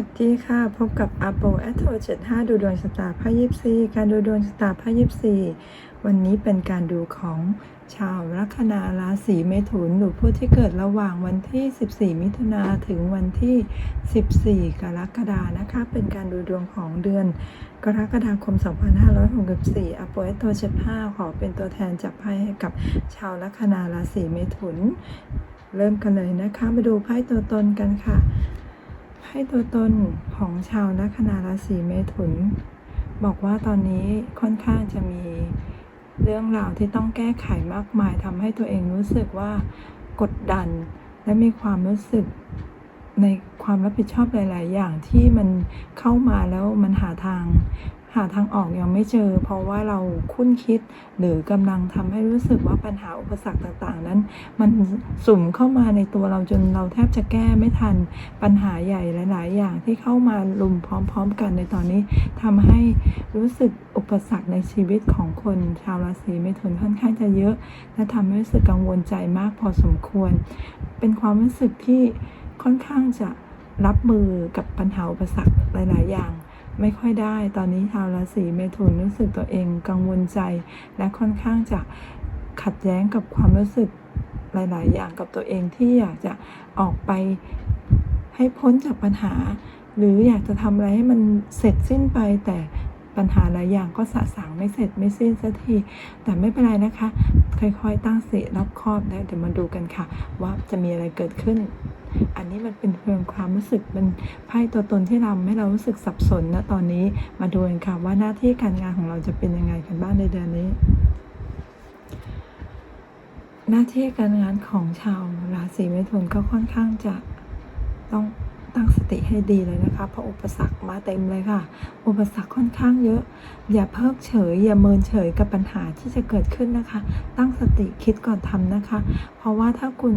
วัสดีค่ะ พบกับอาโปแอ t โท75ดูดวงชะตาไพ่ยิปซีการดูดวงชะตาไพ่ยิปซีวันนี้เป็นการดูของชาวลัคนาราศีเมถุนหรือผู้ที่เกิดระหว่างวันที่ 14 มิถุนาถึงวันที่ 14 กรกฎานะคะ เป็นการดูดวงของเดือน กรกฎาคม 2564อาโปแอ t โท75ขอเป็นตัวแทนจับไพ่ให้กับชาวลัคนาราศีเมถุน เริ่มกันเลยนะคะ มาดูไพ่ตัวตนกันค่ะ ให้ตัวตนของชาวลัคนาราศีเมถุน บอกว่าตอนนี้ค่อนข้างจะมีเรื่องราวที่ต้องแก้ไขมากมายทำให้ตัวเองรู้สึกว่ากดดัน และมีความรู้สึกในความรับผิดชอบหลาย ๆ อย่างที่มันเข้ามาแล้วมันหาทาง หาทางออกยังไม่เจอ เพราะว่าเราคุ้นคิด หรือกำลังทำให้รู้สึกว่าปัญหาอุปสรรคต่างๆ นั้น มันสุ่มเข้ามาในตัวเราจนเราแทบจะแก้ไม่ทัน ปัญหาใหญ่หลาย ๆ อย่างที่เข้ามาลุมพร้อม ๆ กันในตอนนี้ทำให้รู้สึกอุปสรรคในชีวิตของคนชาวราศีเมถุนค่อนข้างจะเยอะ และทำให้รู้สึกกังวลใจมากพอสมควร เป็นความรู้สึกที่ค่อนข้างจะรับมือกับปัญหาอุปสรรคหลาย ๆ อย่าง ไม่ค่อยได้ ตอนนี้ชาวราศีเมถุนรู้สึกตัวเองกังวลใจ และค่อนข้างจะขัดแย้งกับความรู้สึกหลาย ๆ อย่างกับตัวเองที่อยากจะออกไปให้พ้นจากปัญหา หรืออยากจะทำอะไรให้มันเสร็จสิ้นไปแต่ ปัญหาหลายอย่างก็สะสางไม่เสร็จไม่สิ้นสักทีแต่ไม่เป็นไรนะคะ ค่อยๆตั้งสติรอบคอบแล้วเดี๋ยวมาดูกันค่ะ ว่าจะมีอะไรเกิดขึ้น อันนี้มันเป็นเพียงความรู้สึกเป็นไพ่ตัวตนที่ทำให้เรารู้สึกสับสนนะตอนนี้มาดูกันค่ะว่าหน้าที่การงานของเราจะเป็นยังไงกันบ้างในเดือนนี้หน้าที่การงานของชาวราศีเมถุนก็ค่อนข้างจะต้อง ตั้งสติให้ดีเลยนะคะ เพราะอุปสรรคมาเต็มเลยค่ะ อุปสรรคค่อนข้างเยอะ อย่าเพิกเฉย อย่าเมินเฉยกับปัญหาที่จะเกิดขึ้นนะคะ ตั้งสติคิดก่อนทำนะคะ เพราะว่าถ้าคุณ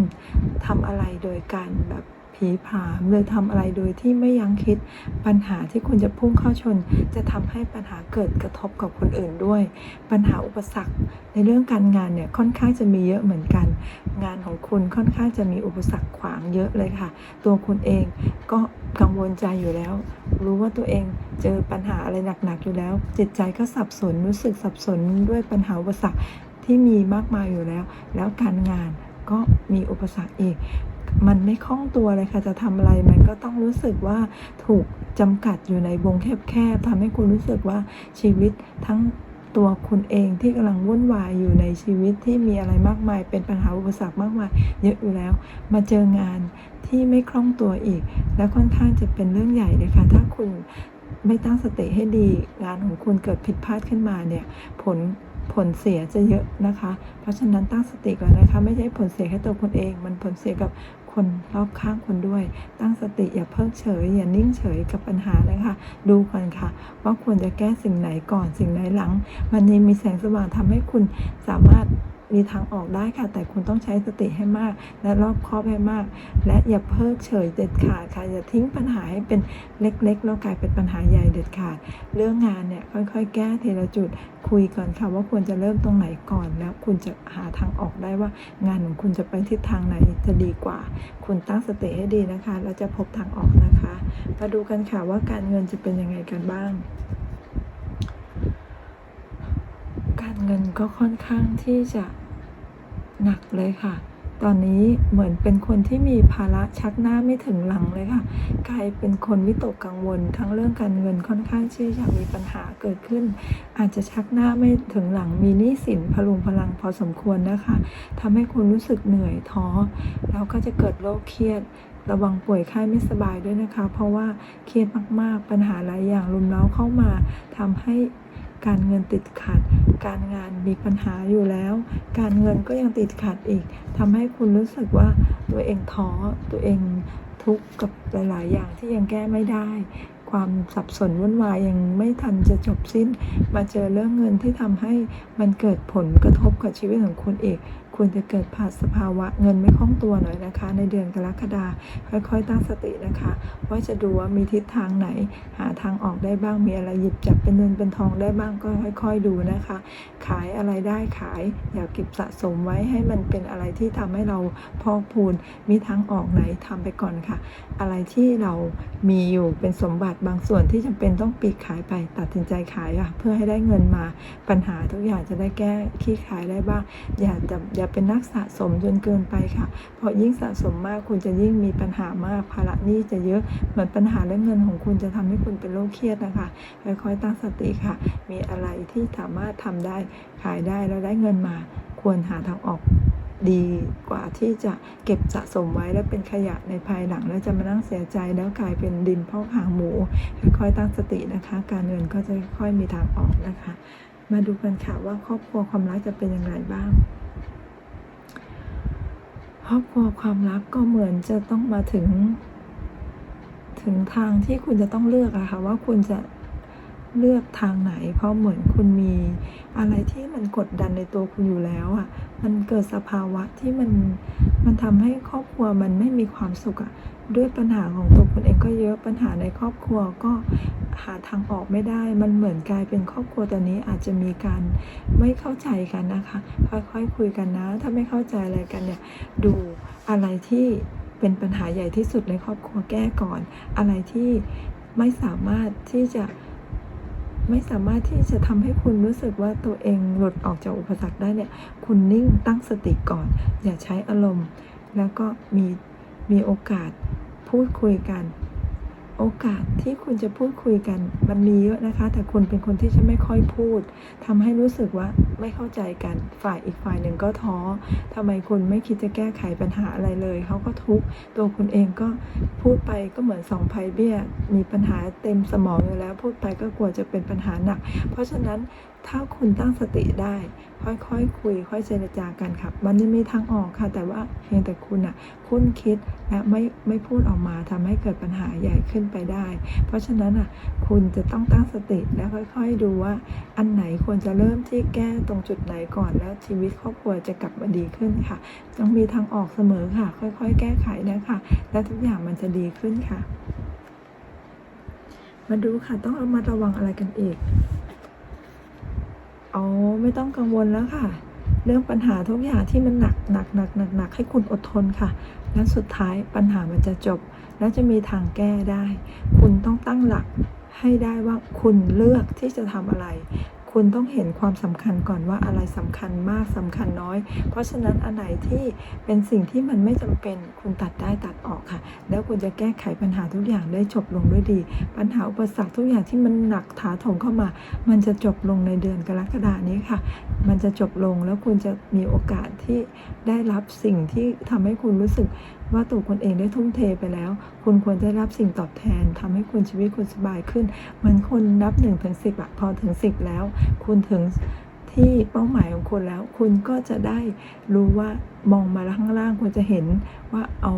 ทำอะไรโดยการแบบ ผีผามหรือทำอะไรโดยที่ไม่ยั้งคิด ปัญหาที่คุณจะพุ่งเข้าชน จะทำให้ปัญหาเกิดกระทบกับคนอื่นด้วย ปัญหาอุปสรรค ในเรื่องการงานเนี่ยค่อนข้างจะมีเยอะเหมือนกัน งานของคุณค่อนข้างจะมีอุปสรรคขวางเยอะเลยค่ะ ตัวคุณเองก็กังวลใจอยู่แล้ว รู้ว่าตัวเองเจอปัญหาอะไรหนักๆอยู่แล้ว จิตใจก็สับสนรู้สึกสับสนด้วยปัญหาอุปสรรคที่มีมากมายอยู่แล้ว แล้วการงานก็มีอุปสรรคอีก มันไม่คล่องตัวเลยค่ะจะทำอะไรมันก็ต้องรู้สึกว่าถูกจำกัดอยู่ในวงแคบๆทำให้คุณรู้สึกว่าชีวิตทั้งตัวคุณเองที่กำลังวุ่นวายอยู่ในชีวิตที่มีอะไรมากมาย เป็นปัญหาอุปสรรคมากมาย เยอะอยู่แล้ว มาเจองานที่ไม่คล่องตัวอีก แล้วค่อนข้างจะเป็นเรื่องใหญ่เลยค่ะถ้าคุณไม่ตั้งสติให้ดีงานของคุณเกิดผิดพลาดขึ้นมาเนี่ยผลผลเสียจะเยอะนะคะ เพราะฉะนั้นตั้งสติก่อนนะคะ ไม่ใช่ผลเสียแค่ตัวคุณเอง มันผลเสียกับ คนรอบข้างคุณด้วย ตั้งสติอย่าเพิกเฉย อย่านิ่งเฉยกับปัญหานะคะ ดูก่อนค่ะ ว่าควรจะแก้สิ่งไหนก่อนสิ่งไหนหลัง วันนี้มีแสงสว่างทำให้คุณสามารถ มีทางออกได้ค่ะ แต่คุณต้องใช้สติให้มาก และรอบคอบให้มาก และอย่าเพิกเฉยเด็ดขาดค่ะอย่าทิ้งปัญหาให้เป็นเล็กๆแล้วกลายเป็นปัญหาใหญ่เด็ดขาด เรื่องงานเนี่ยค่อยๆ แก้ทีละจุดคุยก่อนค่ะว่าควรจะเริ่มตรงไหนก่อนแล้วคุณจะหาทางออกได้ว่างานของคุณจะไปทิศทางไหนจะดีกว่า คุณตั้งสติให้ดีนะคะแล้วจะพบทางออกนะคะมาดูกันค่ะว่าการเงินจะเป็นยังไงกันบ้าง การเงินก็ค่อนข้างที่จะ หนักเลยค่ะ ตอนนี้เหมือนเป็นคนที่มีภาระชักหน้าไม่ถึงหลังเลยค่ะ กลายเป็นคนวิตกกังวล ทั้งเรื่องการเงินค่อนข้างที่จะมีปัญหาเกิดขึ้น อาจจะชักหน้าไม่ถึงหลัง มีหนี้สินพลุงพลังพอสมควรนะคะทำให้คุณรู้สึกเหนื่อยท้อ แล้วก็จะเกิดโรคเครียดระวังป่วยไข้ไม่สบายด้วยนะคะ เพราะว่าเครียดมาก ๆ ปัญหาหลายอย่างรุมเร้าเข้ามาทำให้ การเงินติดขัด การงานมีปัญหาอยู่แล้ว การเงินก็ยังติดขัดอีกทำให้คุณรู้สึกว่าตัวเองท้อตัวเองทุกข์กับหลาย ๆ อย่างที่ยังแก้ไม่ได้ ความสับสนวุ่นวายยังไม่ทันจะจบสิ้น มาเจอเรื่องเงินที่ทำให้มันเกิดผลกระทบกับชีวิตของคุณเอง คุณจะเกิดผ่านสภาวะเงินไม่คล่องตัวหน่อยนะคะ ในเดือนกรกฎาค่อยๆตั้งสตินะคะ ว่าจะดูว่ามีทิศทางไหน หาทางออกได้บ้างมีอะไรหยิบจับเป็นเงินเป็นทองได้บ้างก็ค่อย ๆดูนะคะ ขายอะไรได้ขาย อย่าเก็บสะสมไว้ให้มันเป็นอะไรที่ทำให้เราพอกพูนมีทางออกไหนทำไปก่อนค่ะ อะไรที่เรา มีอยู่เป็นสมบัติบางส่วนที่จำเป็นต้องปีกขายไปตัดสินใจขายอะเพื่อให้ได้เงินมาปัญหาทุกอย่างจะได้แก้ขี้ขายได้บ้าง อย่าจะอย่าเป็นนักสะสมจนเกินไปค่ะ เพราะยิ่งสะสมมากคุณจะยิ่งมีปัญหามากภาระหนี้จะเยอะเหมือนปัญหาเรื่องเงินของคุณจะทำให้คุณเป็นโรคเครียดนะคะค่อยๆตั้งสติค่ะ มีอะไรที่สามารถทำได้ขายได้แล้วได้เงินมา ควรหาทางออก ดีกว่าที่จะเก็บสะสมไว้แล้วเป็นขยะในภายหลัง แล้วจะมานั่งเสียใจแล้วกลายเป็นดินพอกหางหมู ค่อยๆตั้งสตินะคะ การเงินก็จะค่อยๆมีทางออกนะคะ มาดูกันค่ะว่าครอบครัวความรักจะเป็นอย่างไรบ้าง ครอบครัวความรักก็เหมือนจะต้องมาถึง ถึงทางที่คุณจะต้องเลือกอะค่ะว่าคุณจะ เลือกทางไหน เพราะเหมือนคุณมีอะไรที่มันกดดันในตัวคุณอยู่แล้วอะมันเกิดสภาวะที่มันมันทำให้ครอบครัวมันไม่มีความสุขอะด้วยปัญหาของตัวคุณเองก็เยอะปัญหาในครอบครัวก็หาทางออกไม่ได้ มันเหมือนกลายเป็นครอบครัวตอนนี้อาจจะมีการไม่เข้าใจกันนะคะ ค่อยๆคุยกันนะ ถ้าไม่เข้าใจอะไรกันเนี่ย ดูอะไรที่เป็นปัญหาใหญ่ที่สุดในครอบครัวแก้ก่อน อะไรที่ไม่สามารถที่จะ ไม่สามารถที่จะทำให้คุณรู้สึกว่าตัวเองหลุดออกจากอุปสรรคได้เนี่ย คุณนิ่งตั้งสติก่อน อย่าใช้อารมณ์ แล้วก็มีมีโอกาสพูดคุยกัน โอกาสที่คุณจะพูดคุยกันมันมีเยอะนะคะ แต่คุณเป็นคนที่จะไม่ค่อยพูดทำให้รู้สึกว่าไม่เข้าใจกันฝ่ายอีกฝ่ายหนึ่งก็ท้อทำไมคุณไม่คิดจะแก้ไขปัญหาอะไรเลยเขาก็ทุกข์ตัวคุณเองก็พูดไปก็เหมือนสองไพ่เบี้ย มีปัญหาเต็มสมองอยู่แล้ว พูดไปก็กลัวจะเป็นปัญหาหนัก เพราะฉะนั้นถ้าคุณตั้งสติได้ ค่อยๆคคุย ค่อยเจรจากันครับมันจะมีทางออกค่ะ แต่ว่าเพียงแต่คุณอะคุ้นคิดและไม่ไม่พูดออกมาทำให้เกิดปัญหาใหญ่ขึ้นไปได้ เพราะฉะนั้นอะคุณจะต้องตั้งสติและค่อย ๆ ดูว่า อันไหนควรจะเริ่มที่แก้ตรงจุดไหนก่อนแล้วชีวิตครอบครัวจะกลับมาดีขึ้นค่ะ ต้องมีทางออกเสมอค่ะ ค่อยๆ แก้ไขนะคะและทุกอย่างมันจะดีขึ้นค่ะ มาดูค่ะต้องเอามาระวังอะไรกันอีก อ๋อไม่ต้องกังวลแล้วค่ะ เรื่องปัญหาทุกอย่างที่มันหนักหนักหนักหนักหนักให้คุณอดทนค่ะ แล้วสุดท้ายปัญหามันจะจบ และจะมีทางแก้ได้ คุณต้องตั้งหลักให้ได้ว่าคุณเลือกที่จะทำอะไร คุณต้องเห็นความสำคัญก่อนว่าอะไรสำคัญมากสำคัญน้อย เพราะฉะนั้นอันไหนที่เป็นสิ่งที่มันไม่จำเป็นคุณตัดได้ตัดออกค่ะ แล้วคุณจะแก้ไขปัญหาทุกอย่างได้จบลงด้วยดี ปัญหาอุปสรรคทุกอย่างที่มันหนักถาโถมเข้ามา มันจะจบลงในเดือนกรกฎานี้ค่ะ มันจะจบลงแล้วคุณจะมีโอกาสที่ได้รับสิ่งที่ทำให้คุณรู้สึก ว่าตัวคุณเองได้ทุ่มเทไปแล้ว คุณควรได้รับสิ่งตอบแทนทำให้คุณชีวิตคุณสบายขึ้น เหมือนคุณนับ1นถึงสิบอะพอถึง 10 แล้ว คุณถึงที่เป้าหมายของคุณแล้ว คุณก็จะได้รู้ว่ามองมาข้างล่างคุณจะเห็นว่าเอา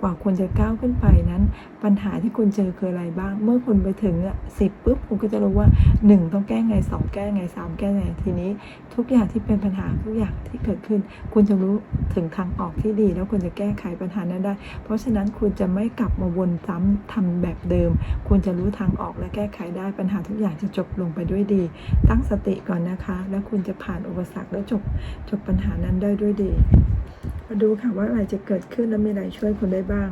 กว่าคุณจะก้าวขึ้นไปนั้น ปัญหาที่คุณเจอคืออะไรบ้าง เมื่อคุณไปถึงอะสิบปุ๊บคุณก็จะรู้ว่าหนึ่งต้องแก้ไงสองแก้ไงสามแก้ไงทีนี้ ทุกอย่างที่เป็นปัญหาทุกอย่างที่เกิดขึ้น คุณจะรู้ถึงทางออกที่ดี แล้วคุณจะแก้ไขปัญหานั้นได้ เพราะฉะนั้นคุณจะไม่กลับมาวนซ้ำทำแบบเดิม คุณจะรู้ทางออกและแก้ไขได้ปัญหาทุกอย่างจะจบลงไปด้วยดี ตั้งสติก่อนนะคะ แล้วคุณจะผ่านอุปสรรคและจบจบปัญหานั้นได้ด้วยดี มาดูค่ะว่าอะไรจะเกิดขึ้นและมีอะไรช่วยคุณได้บ้าง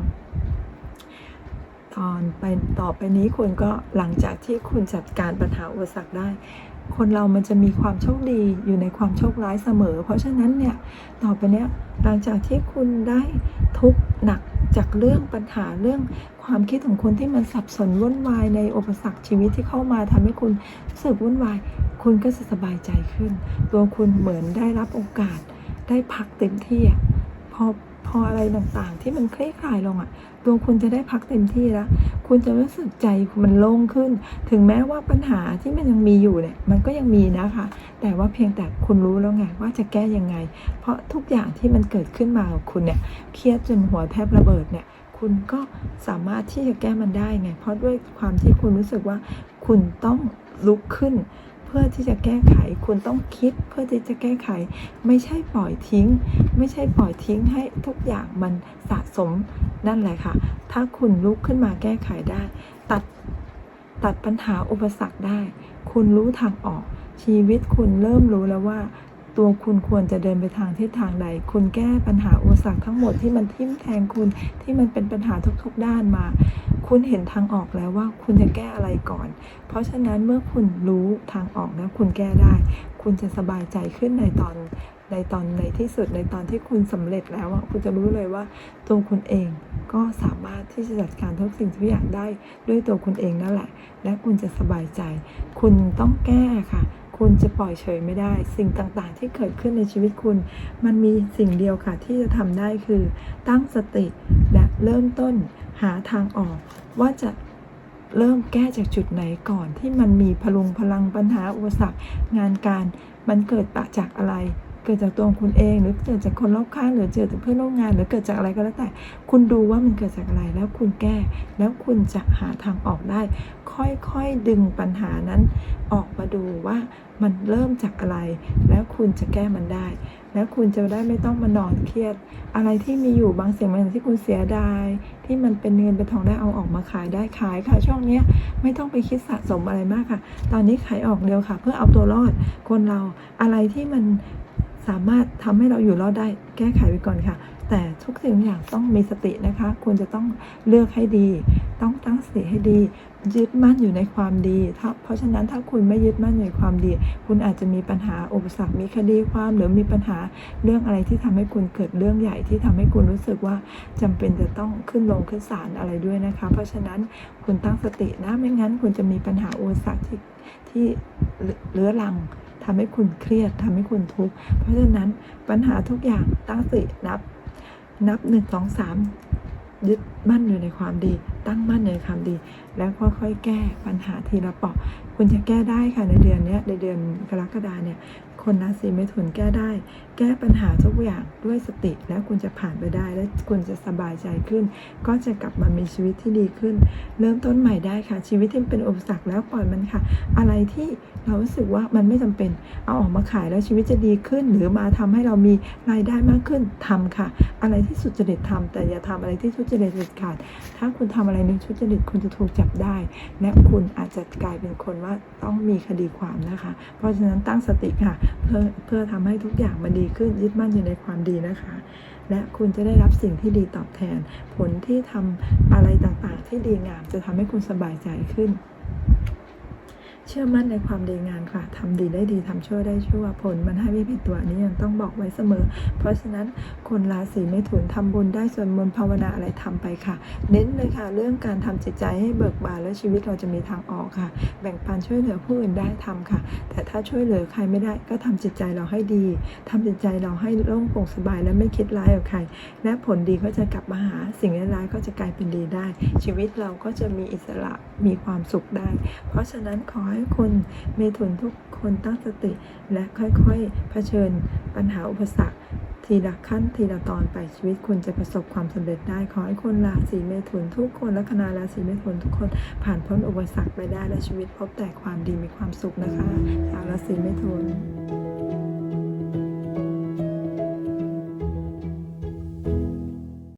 ตอนไปต่อไปนี้คุณก็หลังจากที่คุณจัดการปัญหาอุปสรรคได้ คนเรามันจะมีความโชคดีอยู่ในความโชคร้ายเสมอ เพราะฉะนั้นเนี่ยต่อไปเนี้ยหลังจากที่คุณได้ทุกข์หนักจากเรื่องปัญหาเรื่องความคิดของคุณที่มันสับสนวุ่นวายในอุปสรรคชีวิตที่เข้ามาทำให้คุณรู้สึกวุ่นวาย คุณก็จะสบายใจขึ้น ตัวคุณเหมือนได้รับโอกาสได้พักเต็มที่อะ พอพออะไรต่างๆ ที่มันคลี่คลายลงอะตัวคุณจะได้พักเต็มที่แล้ว คุณจะรู้สึกใจมันโล่งขึ้น ถึงแม้ว่าปัญหาที่มันยังมีอยู่เนี่ยมันก็ยังมีนะคะ แต่ว่าเพียงแต่คุณรู้แล้วไงว่าจะแก้ยังไง เพราะทุกอย่างที่มันเกิดขึ้นมากับคุณเนี่ยเครียดจนหัวแทบระเบิดเนี่ยคุณก็สามารถที่จะแก้มันได้ไง เพราะด้วยความที่คุณรู้สึกว่าคุณต้องลุกขึ้น พื่อพื่อที่จะแก้ไข คุณต้องคิดเพื่อที่จะแก้ไข ไม่ใช่ปล่อยทิ้ง ไม่ใช่ปล่อยทิ้งให้ทุกอย่างมันสะสมนั่นแหละค่ะ ถ้าคุณลุกขึ้นมาแก้ไขได้ ตัดตัดปัญหาอุปสรรคได้ คุณรู้ทางออกชีวิตคุณเริ่มรู้แล้วว่า ตัวคุณควรจะเดินไปทางทิศทางใด คุณแก้ปัญหาอุปสรรคทั้งหมดที่มันทิ่มแทงคุณที่มันเป็นปัญหาทุกๆด้านมา คุณเห็นทางออกแล้วว่าคุณจะแก้อะไรก่อน เพราะฉะนั้นเมื่อคุณรู้ทางออกแล้วคุณแก้ได้ คุณจะสบายใจขึ้นในตอนในตอนในที่สุดในตอนที่คุณสำเร็จแล้วอะคุณจะรู้เลยว่าตัวคุณเองก็สามารถที่จะจัดการทุกสิ่งทุกอย่างได้ด้วยตัวคุณเองนั่นแหละ และคุณจะสบายใจ คุณต้องแก้ค่ะ คุณจะปล่อยเฉยไม่ได้ สิ่งต่างๆ ที่เกิดขึ้นในชีวิตคุณ มันมีสิ่งเดียวค่ะที่จะทำได้คือ ตั้งสติและเริ่มต้นหาทางออก ว่าจะเริ่มแก้จากจุดไหนก่อนที่มันมีพลุงพลังปัญหาอุปสรรคงานการมันเกิดปะจากอะไร เกิดจากตัวคุณเอง หรือเกิดจากคนรอบข้างหรือเกิดจากเพื่อนร่วมงาน หรือเกิดจากอะไรก็แล้วแต่ คุณดูว่ามันเกิดจากอะไรแล้วคุณแก้ แล้วคุณจะหาทางออกได้ ค่อยๆดึงปัญหานั้น ออกมาดูว่ามันเริ่มจากอะไร แล้วคุณจะแก้มันได้ แล้วคุณจะได้ไม่ต้องมานอนเครียด อะไรที่มีอยู่บางสิ่งบางอย่างที่คุณเสียดาย ที่มันเป็นเงินเป็นทองได้เอาออกมาขายได้ขายค่ะ ช่วงเนี้ยไม่ต้องไปคิดสะสมอะไรมากค่ะ ตอนนี้ขายออกเดียวค่ะ เพื่อเอาตัวรอดคนเราอะไรที่มัน สามารถทำให้เราอยู่รอดได้แก้ไขไปก่อนค่ะ แต่ทุกสิ่งทุกอย่างต้องมีสตินะคะคุณจะต้องเลือกให้ดี ต้องตั้งสติให้ดี ยึดมั่นอยู่ในความดีถ้าเพราะฉะนั้นถ้าคุณไม่ยึดมั่นอยู่ในความดี คุณอาจจะมีปัญหาอุปสรรคมีคดีความ หรือมีปัญหาเรื่องอะไรที่ทำให้คุณเกิดเรื่องใหญ่ที่ทำให้คุณรู้สึกว่าจำเป็นจะต้องขึ้นลงขึ้นศาลอะไรด้วยนะคะ เพราะฉะนั้นคุณตั้งสตินะไม่งั้น คุณจะมีปัญหาอุปสรรคที่ที่เรื้อรัง ทำให้คุณเครียดทำให้คุณทุกข์ เพราะฉะนั้นปัญหาทุกอย่างตั้งสตินับ นับหนึ่งสองสามยึดมั่นอยู่ในความดี ตั้งมั่นในความดี แล้วค่อยๆแก้ปัญหาทีละเปราะคุณจะแก้ได้ค่ะในเดือนนี้ในเดือนกรกฎาเนี่ยคนราศีเมถุนแก้ได้ แก้ปัญหาทุกอย่างด้วยสติ แล้วคุณจะผ่านไปได้ และคุณจะสบายใจขึ้น ก็จะกลับมามีชีวิตที่ดีขึ้น เริ่มต้นใหม่ได้ค่ะ ชีวิตที่เป็นอุปสรรคแล้วปล่อยมันค่ะ อะไรที่เรารู้สึกว่ามันไม่จำเป็น เอาออกมาขายแล้วชีวิตจะดีขึ้น หรือมาทำให้เรามีรายได้มากขึ้นทำค่ะ อะไรที่สุจริตทำแต่อย่าทำอะไรที่ทุจริตเด็ดขาด ถ้าคุณทำอะไรในชุดจริตคุณจะถูกจับได้ และคุณอาจจะกลายเป็นคนว่าต้องมีคดีความนะคะ เพราะฉะนั้นตั้งสติค่ะ เพื่อเพื่อทำให้ทุกอย่างมันดีขึ้นยึดมั่นอยู่ในความดีนะคะ และคุณจะได้รับสิ่งที่ดีตอบแทน ผลที่ทำอะไรต่างๆ ที่ดีงามจะทำให้คุณสบายใจขึ้น เชื่อมั่นในความดีงามค่ะทำดีได้ดีทำชั่วได้ชั่ว ผลมันให้ไม่ผิดตัวนี้ยังต้องบอกไว้เสมอ เพราะฉะนั้นคนราศีเมถุนทำบุญได้ส่วนมนต์ภาวนาอะไรทำไปค่ะ เน้นเลยค่ะ เรื่องการทำจิตใจให้เบิกบานและชีวิตเราจะมีทางออกค่ะ แบ่งปันช่วยเหลือผู้อื่นได้ทำค่ะ แต่ถ้าช่วยเหลือใครไม่ได้ก็ทำจิตใจเราให้ดีทำจิตใจเราให้โล่งโปร่งสบายและไม่คิดร้ายกับใคร และผลดีก็จะกลับมาหาสิ่งร้ายก็จะกลายเป็นดีได้ ชีวิตเราก็จะมีอิสระมีความสุขได้ เพราะฉะนั้นขอให้คนเมถุนทุกคนตั้งสติ และค่อยๆเผชิญปัญหาอุปสรรค ทีละขั้นทีละตอนไปชีวิตคุณจะประสบความสำเร็จได้ ขอให้คนราศีเมถุนทุกคนและคณะราศีเมถุนทุกคนผ่านพ้นอุปสรรคไปได้และชีวิตพบแต่ความดีมีความสุขนะคะชาวราศีเมถุน